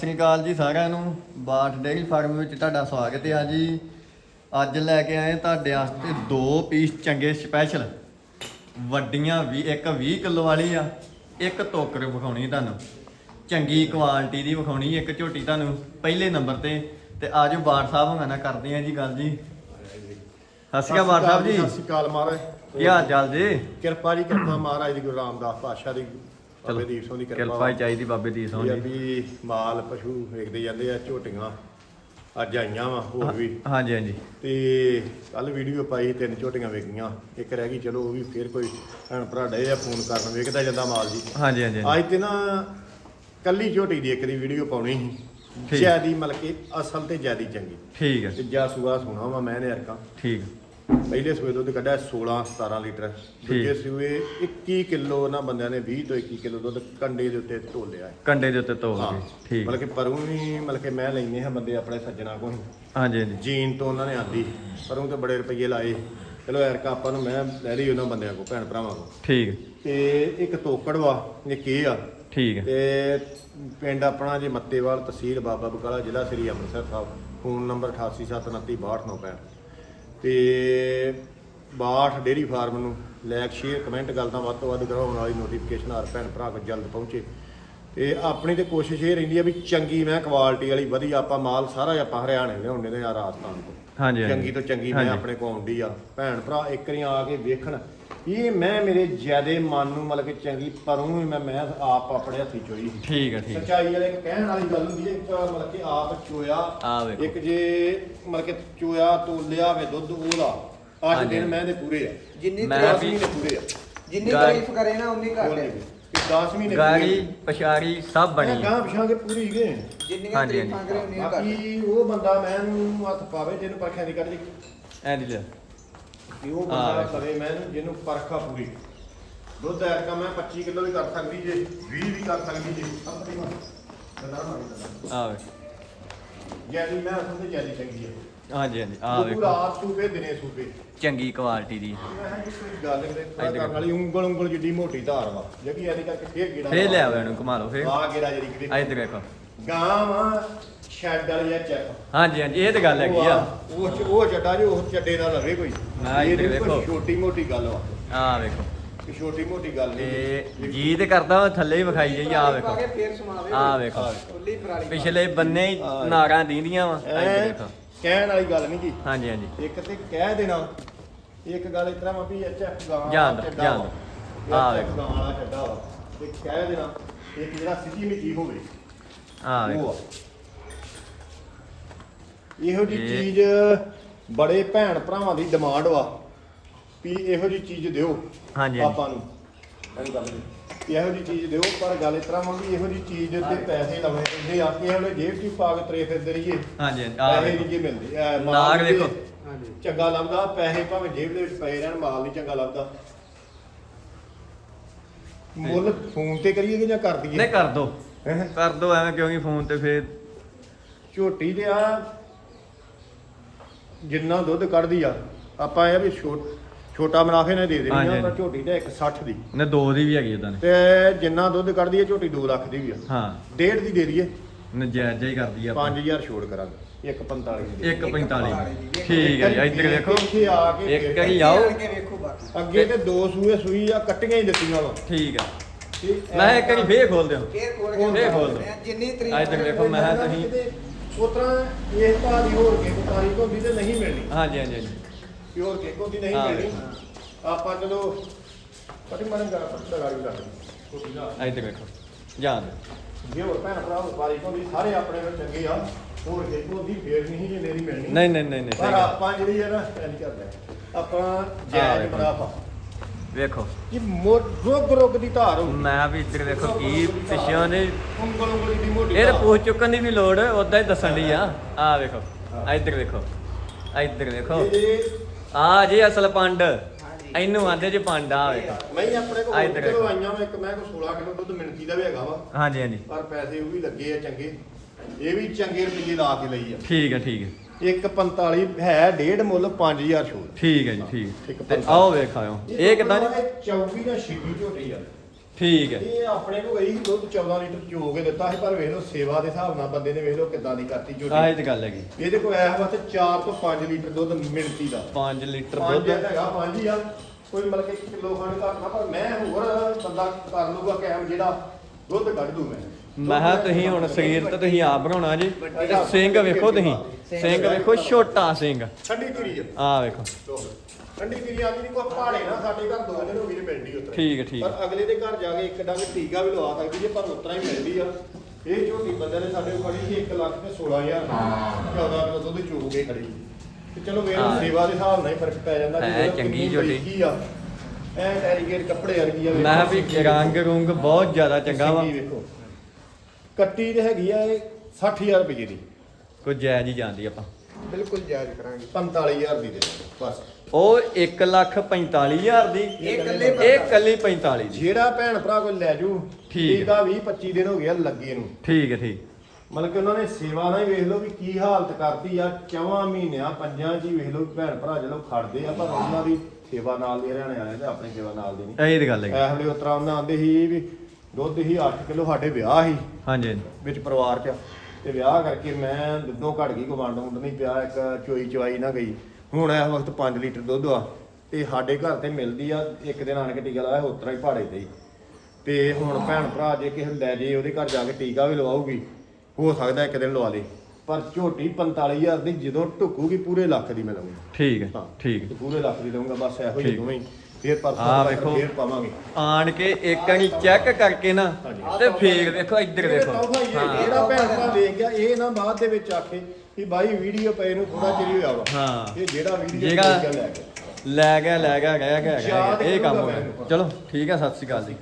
ਸਤਿ ਸ਼੍ਰੀ ਅਕਾਲ ਜੀ ਸਾਰਿਆਂ ਨੂੰ। ਬਾਠ ਡੇਅਰੀ ਫਾਰਮ ਵਿੱਚ ਤੁਹਾਡਾ ਸਵਾਗਤ ਹੈ ਜੀ। ਅੱਜ ਲੈ ਕੇ ਆਏ ਤੁਹਾਡੇ ਵਾਸਤੇ ਦੋ ਪੀਸ ਚੰਗੇ ਸਪੈਸ਼ਲ ਵੱਡੀਆਂ ਵੀ ਇੱਕ 20 ਕਿਲੋ ਵਾਲੀ ਆ ਇੱਕ ਟੋਕਰ ਵਿਖਾਉਣੀ ਤੁਹਾਨੂੰ। ਚੰਗੀ ਕੁਆਲਿਟੀ ਦੀ ਵਿਖਾਉਣੀ ਇੱਕ ਝੋਟੀ ਤੁਹਾਨੂੰ ਪਹਿਲੇ ਨੰਬਰ ਤੇ। ਤੇ ਆਜੋ ਬਾਠ ਸਾਹਿਬ ਹੋਣਾ ਨਾਲ ਕਰਦੇ ਆ ਜੀ ਗੱਲ ਜੀ। ਸਤਿ ਸ਼੍ਰੀ ਅਕਾਲ ਬਾਠ ਸਾਹਿਬ ਜੀ ਸਤਿ ਸ਼੍ਰੀ ਅਕਾਲ ਮਹਾਰਾਜ। ਕੀ ਹਾਲ ਚਾਲ ਜੀ? ਕਿਰਪਾ ਜੀ ਕਿਰਪਾ ਮਹਾਰਾਜ ਦੀ ਗੁਰੂ ਰਾਮਦਾਸ ਪਾਤਸ਼ਾਹ ਦੀ। ਬਾਬੇ ਦੀਪ ਸਿੰਘ ਦੀ ਕਿਰਪਾ ਕਿਰਪਾ ਹੀ ਚਾਹੀਦੀ ਬਾਬੇ ਦੀ ਸੋਹਣੀ ਜੀ ਵੀ ਮਾਲ ਪਸ਼ੂ ਵੇਖਦੇ ਜਾਂਦੇ ਆ ਝੋਟੀਆਂ ਅੱਜ ਆਈਆਂ ਵਾ ਹੋਰ ਵੀ। ਹਾਂਜੀ ਹਾਂਜੀ। ਤੇ ਕੱਲ ਵੀਡੀਓ ਪਾਈ ਤਿੰਨ ਝੋਟੀਆਂ ਵੇਖੀਆਂ। ਇੱਕ ਰਹਿ ਗਈ ਚਲੋ ਉਹ ਵੀ ਫੇਰ ਕੋਈ ਭੈਣ ਭਰਾ ਡੇ ਆ ਫੋਨ ਕਰਨ ਵੇਖਦਾ ਜਾਂਦਾ ਮਾਲ ਜੀ। ਹਾਂਜੀ ਹਾਂਜੀ ਹਾਂਜੀ। ਅੱਜ ਤੇ ਨਾ ਕੱਲੀ ਝੋਟੀ ਦੀ ਇੱਕ ਦੀ ਵੀਡੀਓ ਪਾਉਣੀ ਠੀਕ। ਸੀ ਜਿਆਦੀ ਮਤਲਬ ਕਿ ਅਸਲ ਤੇ ਜਿਆਦੀ ਚੰਗੀ। ਠੀਕ ਹੈ। ਤੇ ਜਾ ਸੂਆ ਸੁਣਾ ਵਾ ਮੈਂ ਨੇ ਅਰਕਾਂ ਠੀਕ। ਪਹਿਲੇ ਸੂਏ ਦੁੱਧ ਕੱਢਿਆ 16 17 ਲੀਟਰ। ਦੂਜੇ ਸੂਏ 21 ਕਿਲੋ ਉਹਨਾਂ ਬੰਦਿਆਂ ਨੇ 20 ਤੋਂ 21 ਕਿਲੋ ਦੁੱਧ ਕੰਡੇ ਦੇ ਉੱਤੇ ਢੋਲਿਆ ਹੈ। ਕੰਡੇ ਦੇ ਉੱਤੇ ਤੋਲ ਗਏ ਠੀਕ। ਮਤਲਬ ਕਿ ਪਰੂ ਵੀ ਮਤਲਬ ਕਿ ਮੈਂ ਲੈਨੇ ਹਾਂ ਬੰਦੇ ਆਪਣੇ ਸੱਜਣਾ ਕੋਲ। ਹਾਂਜੀ ਹਾਂਜੀ। ਜੀਨ ਤੋਂ ਉਹਨਾਂ ਨੇ ਆਂਦੀ ਪਰੂ ਤੇ ਬੜੇ ਰੁਪਏ ਲਾਏ। ਚਲੋ ਐਰਕਾ ਆਪਾਂ ਨੂੰ ਮੈਂ ਲੈ ਲਈ ਉਹਨਾਂ ਬੰਦਿਆਂ ਕੋ ਭੈਣ ਭਰਾਵਾਂ ਕੋ ਠੀਕ। ਤੇ ਇੱਕ ਤੋਕੜ ਵਾ ਇਹ ਆ। ਠੀਕ। ਹੈ ਤੇ ਪਿੰਡ ਆਪਣਾ ਜੇ ਮੱਤੇਵਾਲ ਤਹਿਸੀਲ ਬਾਬਾ ਬਕਾਲਾ ਜ਼ਿਲ੍ਹਾ ਸ੍ਰੀ ਅੰਮ੍ਰਿਤਸਰ ਸਾਹਿਬ। ਫੋਨ ਨੰਬਰ 8879262965 ਤੇ ਬਾਠ ਡੇਰੀ ਫਾਰਮ ਨੂੰ ਲਾਇਕ ਸ਼ੇਅਰ ਕਮੈਂਟ ਗੱਲ ਤਾਂ ਵੱਧ ਤੋਂ ਵੱਧ ਕਰੋ ਆਉਣ ਵਾਲੀ ਨੋਟੀਫਿਕੇਸ਼ਨ ਹਰ ਭੈਣ ਭਰਾ ਕੋਲ ਜਲਦ ਪਹੁੰਚੇ। ਤੇ ਆਪਣੀ ਤੇ ਕੋਸ਼ਿਸ਼ ਇਹ ਰਹਿੰਦੀ ਆ ਵੀ ਚੰਗੀ ਮੈਂ ਕੁਆਲਿਟੀ ਵਾਲੀ ਵਧੀਆ ਆਪਾਂ ਮਾਲ ਸਾਰਾ ਹੀ ਆਪਾਂ ਹਰਿਆਣੇ ਲਿਆਉਂਦੇ ਨੇ ਆ ਰਾਜਸਥਾਨ ਤੋਂ। ਹਾਂਜੀ ਚੰਗੀ ਤੋਂ ਚੰਗੀ ਮੈਂ। ਆਪਣੇ ਕੋਲ ਆਉਂਦੀ ਆ। ਭੈਣ ਭਰਾ ਇੱਕ ਵਾਰੀ ਆ ਕੇ ਵੇਖਣ ਇਹ ਮੈਂ ਮੇਰੇ ਜਿਆਦੇ ਮਨ ਨੂੰ ਮਤਲਬ ਕਿ ਚੰਗੀ ਪਰੋਂ ਵੀ ਮੈਂ ਮੈਂ ਆਪ ਆਪਣੇ ਹੱਥੀ ਚੋਈ ਸੀ। ਠੀਕ ਹੈ ਠੀਕ ਹੈ। ਸੱਚਾਈ ਵਾਲੇ ਕਹਿਣ ਵਾਲੀ ਗੱਲ ਹੁੰਦੀ ਹੈ ਇੱਕ ਮਤਲਬ ਕਿ ਆਪ ਚੋਇਆ ਆਹ ਵੇਖੋ। ਇੱਕ ਜੇ ਮਤਲਬ ਕਿ ਚੋਇਆ ਤੋਲਿਆ ਵੇ ਦੁੱਧ ਉਹਦਾ ਅੱਜ ਹਾਂਜੀ। ਦਿਨ ਮੈਂ ਦੇ ਪੂਰੇ ਆ ਜਿੰਨੀ ਮੈਂ ਤਾਰੀਫ- ਵੀ- ਮਹੀਨੇ ਪੂਰੇ ਆ ਜਿੰਨੀ ਤਾਰੀਫ ਕਰੇ ਨਾ ਉਨੀ ਘੱਟ ਹੈ 10 ਮਹੀਨੇ ਗਾੜੀ ਪਛਾੜੀ ਸਭ ਬਣੀ ਹੈ। ਗਾਂ ਪਿਛਾਂ ਕੇ ਪੂਰੀ ਗਏ ਜਿੰਨੀਆਂ ਹਾਂਜੀ, ਤਾਰੀਫਾਂ ਹਾਂਜੀ। ਕਰੇ ਉਨੀਆਂ ਘੱਟ। ਬਾਕੀ ਉਹ ਬੰਦਾ ਮੈਂ ਨੂੰ ਹੱਥ ਪਾਵੇ ਜਿਹਨੂੰ ਪਰਖਿਆ ਦੀ ਕੱਢ ਜੇ ਐ ਦੀ ਲੈ ਕਿ ਉਹ ਬੰਦਾ। ਕਰੇ ਮੈਂ ਜਿਹਨੂੰ ਪਰਖਾ ਪੂਰੀ। ਦੁੱਧ ਐਰਕਾ ਮੈਂ 25 ਕਿਲੋ ਵੀ ਕਰ ਸਕਦੀ ਜੇ 20 ਵੀ ਕਰ ਸਕਦੀ ਜੇ। ਆਪਣੀ ਮਨ ਬੰਦਾ ਮਾਰੀ ਆ ਵੇ ਜੈਦੀ ਮੈਂ ਅਸਲ ਤੇ ਜੈਦੀ ਚੰਗੀ ਹੈ ਹਾਂਜੀ ਹਾਂਜੀ। ਆ ਵੇਖੋ। ਰਾਤ ਸੂਬੇ ਦਿਨੇ ਸੂਬੇ। ਚੰਗੀ ਕੁਆਲਿਟੀ ਦੀ। ਮੈਂ ਗੱਲ ਕਿਤੇ ਇੱਧਰ ਕਰਨ ਵਾਲੀ ਉਂਗਲ ਉਂਗਲ ਜਿੱਡੀ ਮੋਟੀ ਧਾਰ ਵਾ। ਜਿਹੜੀ ਐਦੀ ਕਰਕੇ ਫੇਰ ਗੇੜਾ ਫੇਰ ਲੈ ਆਵੇ ਇਹਨੂੰ ਲਓ ਫੇਰ। ਆ ਗੇੜਾ ਜਿਹੜੀ ਕਿਤੇ ਆ ਇੱਧਰ ਵੇਖੋ। ਗਾਂ ਵਾ ਸ਼ੈਡ ਵਾਲੀ ਆ ਚੈੱਕ। ਹਾਂਜੀ ਹਾਂਜੀ ਇਹ ਤੇ ਗੱਲ ਹੈਗੀ ਆ। ਉਹ ਚ- ਉਹ ਚੱਡਾ ਜੋ ਉਹ ਚੱਡੇ ਦਾ ਲਵੇ ਕੋਈ। ਨਾ, ਇਹ ਕੋਈ ਵੇਖੋ। ਛੋਟੀ ਮੋਟੀ ਗੱਲ ਵਾ ਆ ਵੇਖੋ। ਕਿ ਛੋਟੀ ਮੋਟੀ ਗੱਲ ਤੇ ਨਹੀਂ ਜੀ ਤੇ ਕਰਦਾ ਵਾ ਥੱਲੇ ਹੀ ਵਿਖਾਈ ਜਾਈ ਆ ਵੇਖੋ। ਕੇ ਫੇਰ ਸੁਣਾਵੇ ਆ ਵੇਖੋ। ਉੱਲੀ ਪਰਾਲੀ ਪਾ। ਪਿਛਲੇ ਬੰਨੇ ਹੀ। ਨਾਰਾਂ ਦੀਂਦੀਆਂ ਵਾ ਐ ਕਹਿਣ ਵਾਲੀ ਗੱਲ ਨਹੀਂ ਜੀ। ਹਾਂਜੀ ਹਾਂਜੀ। ਇੱਕ ਤੇ ਕਹਿ ਦੇਣਾ। ਇੱਕ ਗੱਲ ਇਸ ਤਰ੍ਹਾਂ ਵਾ ਵੀ ਐਚ ਐਫ ਗਾਂ ਵਾਲਾ ਚੱਡਾ। ਆਹ ਵੇਖੋ। ਗਾਂ ਵਾਲਾ ਚੱਡਾ ਵਾ। ਤੇ ਕਹਿ ਦੇਣਾ ਇੱਕ ਜਿਹੜਾ ਸਿੱਧੀ ਮਿੱਟੀ ਹੋਵੇ। ਆ ਵੇਖੋ ਇਹੋ ਜੀ ਇਹ- ਚੀਜ਼ ਬੜੇ ਭੈਣ ਭਰਾਵਾਂ ਦੀ ਡਿਮਾਂਡ ਵਾ ਵੀ ਇਹੋ ਜੀ ਚੀਜ਼ ਦਿਓ ਹਾਂਜੀ, ਹਾਂਜੀ। ਆਪਾਂ ਨੂੰ। ਗੱਲ ਵੀ ਇਹੋ ਜੀ ਚੀਜ਼ ਦਿਓ ਪਰ ਗੱਲ ਇਸ ਤਰ੍ਹਾਂ ਵਾ ਵੀ ਇਹੋ ਜੀ ਚੀਜ਼ ਦੇ ਉੱਤੇ ਪੈਸੇ ਲਾਉਣੇ ਪੈਂਦੇ ਆ ਕਿ ਇਹੋ ਜੇਬ 'ਚ ਹੀ ਪਾ ਕੇ ਤਰੇ ਫਿਰਦੇ ਰਹੀਏ ਹਾਂਜੀ ਆ ਪੈਸੇ ਵੇਖੋ ਨਹੀਂ ਜੇ ਮਿਲਦੇ। ਐ, ਮਾਲ ਨਾਗ ਜੇ ਵੇਖੋ। ਹਾਂਜੀ ਚੰਗਾ ਲੱਭਦਾ ਪੈਸੇ ਭਾਵੇਂ ਜੇਬ ਦੇ ਵਿੱਚ ਪਏ ਰਹਿਣ ਮਾਲ ਨਹੀਂ ਚੰਗਾ ਲੱਭਦਾ ਮੁੱਲ ਫੋਨ ਤੇ ਕਰੀਏ ਕਿ ਜਾਂ ਕਰ ਦਈਏ? ਨਹੀਂ ਕਰ ਦੋ? ਕਰ ਦੋ ਐਵੇਂ ਕਿਉਂਕਿ ਫੋਨ ਤੇ ਫੇਰ ਝੋਟੀ ਦੇ ਆ ਜਿੰਨਾ ਦੁੱਧ ਕੱਢਦੀ ਆ ਆਪਾਂ ਇਹ ਆ ਵੀ ਛੋ- ਛੋਟਾ ਮੁਨਾਫੇ ਨਾਲ ਦੇ ਦੇਣੀ ਹਾਂਜੀ, ਆ ਹਾਂਜੀ। ਝੋਟੀ ਦਾ 160 ਦੀ। ਨੇ ਦੋ ਦੀ ਵੀ ਹੈਗੀ ਉਦਾਂ ਨੇ ਤੇ ਜਿੰਨਾ ਦੁੱਧ ਕੱਢਦੀ ਹੈ ਝੋਟੀ 2 ਲੱਖ ਦੀ ਵੀ ਆ। ਹਾਂ। ਡੇਢ ਦੀ ਦੇ ਦਈਏ। ਨਜਾਇਜ਼ ਹੀ ਕਰਦੀ ਆ 5000 ਛੋੜ ਕਰਾਂਗੇ 145 ਦੀ। 145 ਠੀਕ ਹੈ ਜੀ ਇੱਧਰ ਵੇਖੋ। ਇੱਥੇ ਆ ਕੇ ਇੱਕ ਕਰੀ ਆਓ। ਵੇਖੋ ਬਾਕੀ। ਅੱਗੇ ਤੇ ਦੋ ਸੂਏ ਸੂਈ ਆ ਕੱਟੀਆਂ ਹੀ ਦਿੱਤੀਆਂ ਵਾ। ਠੀਕ ਆ। ਤੇ ਮੈਂ ਇੱਕ ਵਾਰੀ ਫੇਰ ਖੋਲ ਦਿਓ ਫੇਰ ਖੋਲ ਕੇ ਦੇ, ਖੋਲ ਦਿਓ। ਜਿੰਨੀ ਆ ਇੱਧਰ ਕਰੇ ਵੇਖੋ, ਮੈਂ ਤੁਸੀਂ- ਉਸ ਤਰ੍ਹਾਂ ਇਹ ਭਾਰੀ ਹੋਰ ਕੇ ਤਾਰੀਖ ਹੁੰਦੀ ਤੇ ਨਹੀਂ ਮਿਲਣੀ ਹਾਂਜੀ ਹਾਂਜੀ ਹਾਂਜੀ ਪਿਓਰ ਕੇਕ ਹੁੰਦੀ ਨਹੀਂ ਹਾਂ। ਮਿਲਣੀ ਆਪਾਂ ਚਲੋ ਪਟੀ ਮਨ ਗਾ ਪਟੀ ਗਾੜੀ ਲਾ ਕੋਈ ਨਾ ਆ ਇੱਧਰ ਵੇਖੋ ਜਾਣ ਦਿਓ। ਜੇ ਹੋਰ ਭੈਣ ਭਰਾ ਵਪਾਰੀ ਹੁੰਦੀ ਸਾਰੇ ਆਪਣੇ ਵਿੱਚ ਚੰਗੇ ਆ ਹੋਰ ਕੇਕ ਹੁੰਦੀ ਫੇਰ ਨਹੀਂ ਜੇ ਮੇਰੀ ਮਿਲਣੀ ਨਹੀਂ ਨਹੀਂ ਨਹੀਂ ਨਹੀਂ ਪਰ ਸਹੀ ਗੱਲ। ਆਪਾਂ ਜਿਹੜੀ ਹੈ ਨਾ ਸਟੈਂਡ ਕਰਦੇ ਆ। ਆਪਾਂ ਜਾਇਜ਼ ਵੇਖੋ। ਮੁਨਾਫਾ ਵੇਖੋ। ਕਿ ਰੋਗ ਰੋਗ ਦੀ ਧਾਰ ਹੋ ਮੈਂ ਵੀ ਇੱਧਰ ਵੇਖੋ ਕੀ ਪਿਛਿਆਂ ਨੇ ਇਹ ਤਾਂ ਪੁੱਛ ਚੁੱਕਣ ਦੀ ਵੀ ਲੋੜ ਉਦਾਂ ਹੀ ਦੱਸਣ ਲਈ ਆ। ਆ ਵੇਖੋ ਆ ਇੱਧਰ ਵੇਖੋ ਆ ਇੱਧਰ ਵੇਖੋ। ਆ ਜੀ ਅਸਲ ਪੰਡ ਇਹਨੂੰ ਆਂਦੇ ਜੇ ਪਾਂਡਾ ਹੋਵੇ ਮੈਂ ਆਪਣੇ ਕੋਲ ਚਲੋ ਮੈਂ ਇੱਕ ਮੈਂ ਕੋ 16 ਕਿਲੋ ਦੁੱਧ ਮਿਣਤੀ ਦਾ ਵੀ ਹੈਗਾ ਵਾ। ਹਾਂਜੀ ਹਾਂਜੀ। ਪਰ ਪੈਸੇ ਉਹ ਵੀ ਲੱਗੇ ਆ ਚੰਗੇ। ਇਹ ਵੀ ਚੰਗੇ ਰੁਪਏ ਲਾ ਕੇ ਲਈ ਆ। ਠੀਕ ਆ ਠੀਕ ਆ। 145 ਹੈ ਡੇਢ ਮੁੱਲ 5000 ਛੋਟ। ਠੀਕ ਹੈ ਜੀ ਠੀਕ। ਤੇ ਆਓ ਵੇਖ ਆਇਓ ਇਹ ਕਿਦਾਂ ਜੀ? 24 ਦਾ ਸ਼ੀਗੀ ਝੋਟੀ ਆ। ਠੀਕ ਹੈ। ਇਹ ਆਪਣੇ ਕੋ ਗਈ ਦੁੱਧ 14 ਲੀਟਰ ਚੋ ਕੇ ਦਿੱਤਾ ਸੀ ਪਰ ਵੇਖ ਲਓ ਸੇਵਾ ਦੇ ਹਿਸਾਬ ਨਾਲ ਬੰਦੇ ਨੇ ਵੇਖ ਲਓ ਕਿੱਦਾਂ ਦੀ ਕਰਤੀ ਝੋਟੀ। ਆਹ ਇਹ ਤੇ ਗੱਲ ਹੈਗੀ। ਇਹਦੇ ਕੋਲ ਆਇਆ ਵਾ 4 ਤੋਂ 5 ਲੀਟਰ ਦੁੱਧ ਮਿਲਤੀ ਦਾ। 5 ਲੀਟਰ ਦੁੱਧ। ਹੈਗਾ 5000 ਕੋਈ ਮਤਲਬ ਕਿ ਕਿਲੋ ਖੰਡ ਘੱਟ ਪਰ ਮੈਂ ਹੋਰ ਬੰਦਾ ਕਰ ਲੂਗਾ ਕੈਮ ਜਿਹੜਾ ਦੁੱਧ ਕੱਢ ਦੂ ਮੈਂ। ਮੈਂ ਕਿਹਾ ਤੁਸੀਂ ਹੁਣ ਸਰੀਰ ਤੇ ਤੁਸੀਂ ਆਪ ਬਣਾਉਣਾ ਜੀ। ਤੇ ਸਿੰਘ ਵੇਖੋ ਤੁਸੀਂ। ਸਿੰਘ ਵੇਖੋ ਛੋਟਾ ਸਿੰਘ। ਠੰਡੀ ਧੀਰੀ ਆ। ਆਹ ਵੇਖੋ। ਠੰਡੀ ਧੀਰੀ ਆਂਦੀ ਨਹੀਂ ਕੋਈ ਪਹਾੜੇ ਨਾ ਸਾਡੇ ਘਰ ਦੋ ਗਏ ਨੇ ਮਿਲਦੀ ਉਤਰ। ਠੀਕ ਹੈ, ਠੀਕ ਹੈ। ਪਰ ਅਗਲੇ ਦੇ ਘਰ ਜਾ ਕੇ ਇੱਕ ਡੰਗ ਟੀਕਾ ਵੀ ਲਵਾ ਸਕਦੀ ਜੇ ਪਰ ਉਤਰਾ ਹੀ ਮਿਲਦੀ ਆ। ਇਹ ਝੋਟੀ ਬੰਦੇ ਨੇ ਸਾਡੇ ਕੋਲ ਖੜੀ ਸੀ 1 ਲੱਖ ਤੇ 16000 14 ਕਿਲੋ ਦੁੱਧ ਚੋ ਕੇ ਖੜੀ ਤੇ ਚਲੋ ਵੇਖ ਹਾਂ। ਸੇਵਾ ਦੇ ਹਿਸਾਬ ਨਾਲ ਹੀ ਫ਼ਰਕ ਪੈ ਜਾਂਦਾ ਹੈ ਚੰਗੀ ਕਿੰਨੀ ਝੋਟੀ। ਬਰੀਕੀ ਆ। ਐ ਡੈਰੀਕੇਟ ਕੱਪੜੇ ਵਰਗੀ ਆ ਮੈਂ ਕਿਹਾ ਵੀ ਰੰਗ ਰੁੰਗ ਬਹੁਤ ਜ਼ਿਆਦਾ ਚੰਗਾ ਵਾ। ਸਿੰਗੀ ਵੇਖੋ। ਕੱਟੀ ਤੇ ਹੈਗੀ ਆ ਇਹ 60000 ਰੁਪਏ ਦੀ। ਕੋਈ ਜਾਇਜ਼ ਹੀ ਜਾਂਦੀ ਆਪਾਂ। ਬਿਲਕੁਲ ਜਾਇਜ਼ ਕਰਾਂਗੇ। 45000 ਦੀ ਦੇ ਦਿਓ, ਬਸ। ਉਹ 1 ਲੱਖ 45000 ਦੀ ਇਹ ਇਕੱਲੇ ਇਹ ਕੱਲੀ 45 ਦੀ। ਜਿਹੜਾ ਭੈਣ ਭਰਾ ਕੋਈ ਲੈ ਜੂ ਠੀਕ ਹੈ। ਟੀਕਾ 20 25 ਦਿਨ ਹੋ ਗਿਆ ਲੱਗੇ ਨੂੰ। ਠੀਕ ਹੈ ਠੀਕ। ਮਤਲਬ ਕਿ ਉਹਨਾਂ ਨੇ ਸੇਵਾ ਨਾਲ ਹੀ ਵੇਖ ਲਓ ਵੀ ਕੀ ਹਾਲਤ ਕਰਤੀ ਆ ਚਵਾਂ ਮਹੀਨਿਆਂ ਪੰਜਾਂ ਚ ਹੀ ਵੇਖ ਲਓ ਭੈਣ ਭਰਾ ਜਦੋਂ ਖੜਦੇ ਆ ਪਰ ਉਹਨਾਂ ਦੀ ਸੇਵਾ ਨਾਲ ਦੀ ਹਰਿਆਣੇ ਵਾਲੇ ਤੇ ਆਪਣੀ ਸੇਵਾ ਨਾਲ ਦੀ ਨਹੀਂ। ਇਹ ਤੇ ਗੱਲ ਹੈਗੀ। ਐ ਵੇਲੇ ਉਤਰਾ ਉਹਨਾਂ ਆਂਦੇ ਸੀ ਵੀ ਦੁੱਧ ਹੀ 8 ਕਿਲੋ ਸਾਡੇ ਵਿਆਹ ਸੀ। ਹਾਂਜੀ। ਵਿੱਚ ਪਰਿਵਾਰ ਚ। ਤੇ ਵਿਆਹ ਕਰਕੇ ਮੈਂ ਦੁੱਧੋਂ ਘਟ ਗਈ ਕਮਾਂਡ ਮੁੰਡ ਨਹੀਂ ਪਿਆ ਇੱਕ ਚੋਈ ਚਵਾਈ ਨਾ ਗਈ। ਹੁਣ ਇਸ ਵਕਤ 5 ਲੀਟਰ ਦੁੱਧ ਆ ਤੇ ਸਾਡੇ ਘਰ ਤੇ ਮਿਲਦੀ ਆ ਇੱਕ ਦਿਨ ਆਣ ਕੇ ਟੀਕਾ ਲਾਇਆ ਉਤਰਾ ਹੀ ਪਹਾੜੇ ਤੇ। ਹੀ ਤੇ ਹੁਣ ਭੈਣ ਭਰਾ ਜੇ ਕਿਸੇ ਨੂੰ ਲੈ ਜੇ ਉਹਦੇ ਘਰ ਜਾ ਕੇ ਟੀਕਾ ਵੀ ਲਵਾਉਗੀ ਹੋ ਸਕਦਾ ਇੱਕ ਦਿਨ ਲਵਾ ਲੇ। ਪਰ ਝੋਟੀ 45000 ਦੀ ਜਦੋਂ ਢੁੱਕੂਗੀ ਪੂਰੇ ਲੱਖ ਦੀ ਮੈਂ ਲਵਾਂਗਾ ਠੀਕ ਹੈ। ਠੀਕ ਪੂਰੇ ਲੱਖ ਦੀ ਲਵਾਂਗਾ ਬਸ ਇਹੋ ਹੀ। ਦੋਵੇਂ ਹੀ। ਫੇਰ ਪਰਸੋਂ ਆਹ ਤੱਕ ਵੇਖੋ। ਫੇਰ ਪਾਵਾਂਗੇ। ਆਣ ਕੇ ਇੱਕ ਵਾਰੀ ਚੈੱਕ ਕਰਕੇ ਨਾ। ਤੇ ਫੇਰ ਦੇਖੋ ਇੱਧਰ ਦੇਖੋ। ਹਾਂ ਜਿਹੜਾ ਭੈਣ ਭਰਾ ਵੇਖ ਗਿਆ ਇਹ ਨਾ ਬਾਅਦ ਦੇ ਵਿੱਚ ਆਖੇ ਕਿ ਬਾਈ ਵੀਡੀਓ ਪਏ ਨੂੰ ਥੋੜਾ ਚਿਰ ਹੀ ਹੋਇਆ ਵਾ। ਹਾਂ। ਇਹ ਜਿਹੜਾ ਵੀਡੀਓ ਜਿਹੜਾ- ਦੇਖ ਗਿਆ ਲੈ ਗਿਆ। ਲੈ ਗਿਆ ਲੈ ਗਿਆ ਰਹਿ ਗਿਆ ਰਹਿ ਗਿਆ। ਯਾਦ ਇਹ ਕੰਮ ਹੋ ਗਿਆ। ਚਲੋ ਠੀਕ ਹੈ ਸਤਿ ਸ਼੍ਰੀ ਅਕਾਲ ਜੀ।